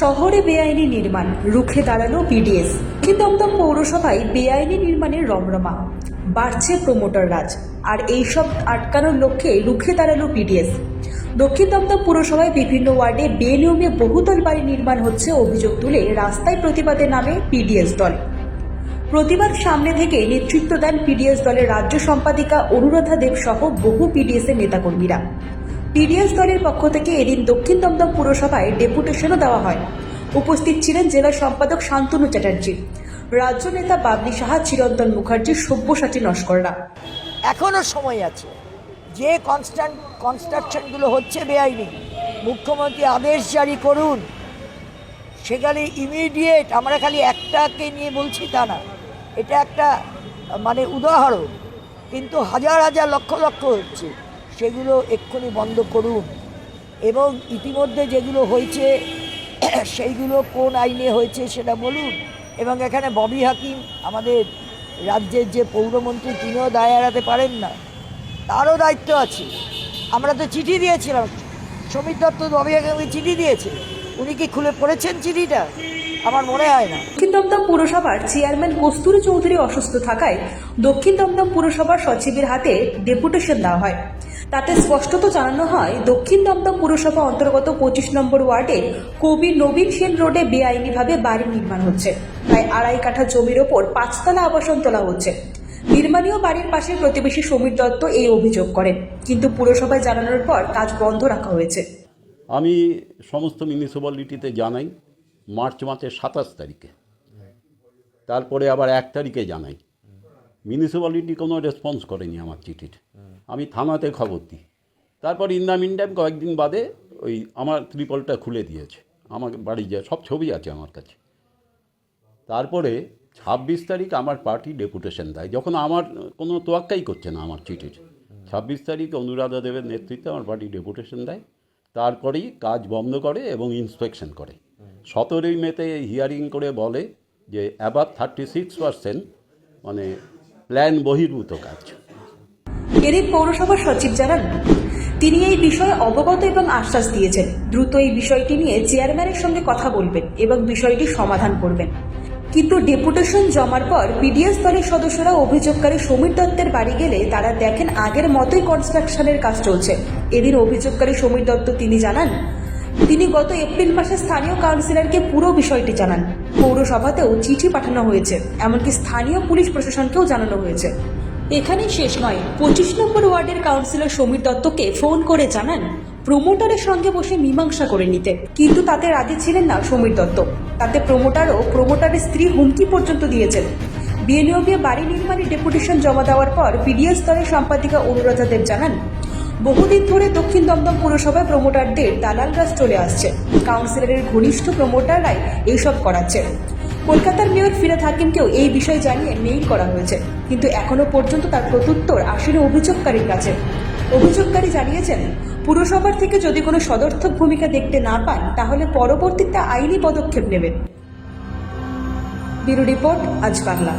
শহরে বেআইনি নির্মাণ, রুখে দাঁড়াল বিডিএস। দমদম পৌরসভায় বেআইনি নির্মাণের রমরমা। বাড়ছে প্রমোটার রাজ, আর এইসব আটকানোর লক্ষ্যে রুখে দাঁড়াল বিডিএস। দক্ষিণ দমদম পুরসভায় বিভিন্ন ওয়ার্ডে বেনিয়মে বহুতল বাড়ি নির্মাণ হচ্ছে অভিযোগ তুলে রাস্তায় প্রতিবাদে নামে পিডিএস দল। প্রতিবাদ সামনে থেকে নেতৃত্ব দেন পিডিএস দলের রাজ্য সম্পাদিকা অনুরাধা দেব সহ বহু পিডিএস এর নেতাকর্মীরা। পিডিএস দলের পক্ষ থেকে এদিন দক্ষিণ দমদম পুরসভায় ডেপুটেশনও দেওয়া হয়। উপস্থিত ছিলেন জেলা সম্পাদক শান্তনু চ্যাটার্জি। রাজ্য নেতা বাবলি সাহা, চিরন্তন মুখার্জি, সব্যসাচী নস্কররা। এখনও সময় আছে। যে কনস্ট্যান্ট কনস্ট্রাকশনগুলো হচ্ছে বেআইনি, মুখ্যমন্ত্রী আদেশ জারি করুন। সেখানে ইমিডিয়েট আমরা খালি একটাকে নিয়ে বলছি তা না। এটা একটা মানে উদাহরণ। কিন্তু হাজার হাজার লক্ষ লক্ষ হচ্ছে। সেগুলো এক্ষুনি বন্ধ করুন। এবং ইতিমধ্যে যেগুলো হয়েছে, সেইগুলো কোন আইনে হয়েছে সেটা বলুন। এবং এখানে ববি হাকিম আমাদের রাজ্যের যে পৌরমন্ত্রী, তিনিও দায় এড়াতে পারেন না। তারও দায়িত্ব আছে। আমরা তো চিঠি দিয়েছিলাম। সমীর দত্ত ববি হাকিমকে চিঠি দিয়েছে। উনি কি খুলে পড়েছেন চিঠিটা? আমার মনে হয় না। দক্ষিণ দমদম পুরসভার চেয়ারম্যান কস্তুরী চৌধুরী অসুস্থ থাকায় দক্ষিণ দমদম পুরসভার সচিবের হাতে ডেপুটেশন দেওয়া হয়। তাতে স্পষ্টত জানানো হয় দক্ষিণ দমদম পুরসভা অন্তর্গত পঁচিশ নম্বর ওয়ার্ডে কবি নবীন সেন রোডে বেআইনিভাবে বাড়ি নির্মাণ হচ্ছে। প্রায় আড়াই কাঠা জমির ওপর পাঁচতলা আবাসন তোলা হচ্ছে। নির্মাণীয় বাড়ির পাশে প্রতিবেশী সমীর দত্ত এই অভিযোগ করেন। কিন্তু পুরসভায় জানানোর পর কাজ বন্ধ রাখা হয়েছে। আমি সমস্ত মিউনিসিপ্যালিটিতে জানাই মার্চ মাসের সাতাশ তারিখে। তারপরে আবার এক তারিখে জানাই। মিউনিসিপ্যালিটি কোনো রেসপন্স করেনি আমার চিঠির। আমি থানাতে খবর দিই। তারপর ইন টাইম কয়েকদিন বাদে ওই আমার ত্রিপলটা খুলে দিয়েছে। আমার বাড়ি যায় সব ছবি আছে আমার কাছে। তারপরে ছাব্বিশ তারিখ আমার পার্টি ডেপুটেশন দেয়। যখন আমার কোনো তোয়াক্কাই করছে না আমার চিঠির। ছাব্বিশ তারিখ অনুরাধা দেবের নেতৃত্বে আমার পার্টি ডেপুটেশন দেয়। তারপরেই কাজ বন্ধ করে এবং ইন্সপেকশন করে। সতেরোই মেতে হিয়ারিং করে বলে যে অ্যাবাভ থার্টি সিক্স পার্সেন্ট মানে প্ল্যান বহির্ভূত কাজ। এদিন পৌরসভার সচিব জানান, তিনি এই বিষয়ে অবগত এবং আশ্বাস দিয়েছেন। দ্রুত এই বিষয়টি নিয়ে চেয়ারম্যানের সঙ্গে কথা বলবেন এবং বিষয়টি সমাধান করবেন। কিন্তু ডেপুটেশন জমার পর পিডিএস দলের সদস্যরা অভিযোগকারী সমীর দত্তের বাড়ি গেলে তারা দেখেন আগের মতোই কনস্ট্রাকশনের কাজ চলছে। এদিন অভিযোগকারী সমীর দত্ত তিনি জানান তিনি গত এপ্রিল মাসে স্থানীয় কাউন্সিলরকে পুরো বিষয়টি জানান। পৌরসভাতেও চিঠি পাঠানো হয়েছে, এমনকি স্থানীয় পুলিশ প্রশাসনকেও জানানো হয়েছে। এখানেই শেষ নয়, পঁচিশ নম্বর ওয়ার্ডের কাউন্সিলর সমীর দত্তকে ফোন করে জানান, প্রমোটারের সঙ্গে বসে মীমাংসা করে নিতে। কিন্তু তাতে রাজি ছিলেন না সমীর দত্ত। তাতে প্রমোটারও প্রমোটারের স্ত্রী হুমকি পর্যন্ত দিয়েছেন। বিএনওকে বাড়ি নির্মাণে ডেপুটেশন জমা দেওয়ার পর পিডিএস দলের সম্পাদিকা অনুরাধা দেব জানান বহুদিন ধরে দক্ষিণ দমদম পুরসভায় প্রমোটারদের দালাল রাজ চলে আসছে। কাউন্সিলরের ঘনিষ্ঠ প্রমোটাররাই এইসব করাচ্ছে কলকাতার মেয়র ফিরাদ হাকিমকেও এই বিষয়ে জানিয়ে মেইল করা হয়েছে। কিন্তু এখনও পর্যন্ত তার প্রত্যুত্তর আসেনি অভিযোগকারীর কাছে। অভিযোগকারী জানিয়েছেন, পুরসভার থেকে যদি কোনো সদর্থক ভূমিকা দেখতে না পান, তাহলে পরবর্তীতে আইনি পদক্ষেপ নেবেন। ব্যুরো রিপোর্ট, আজ বাংলা।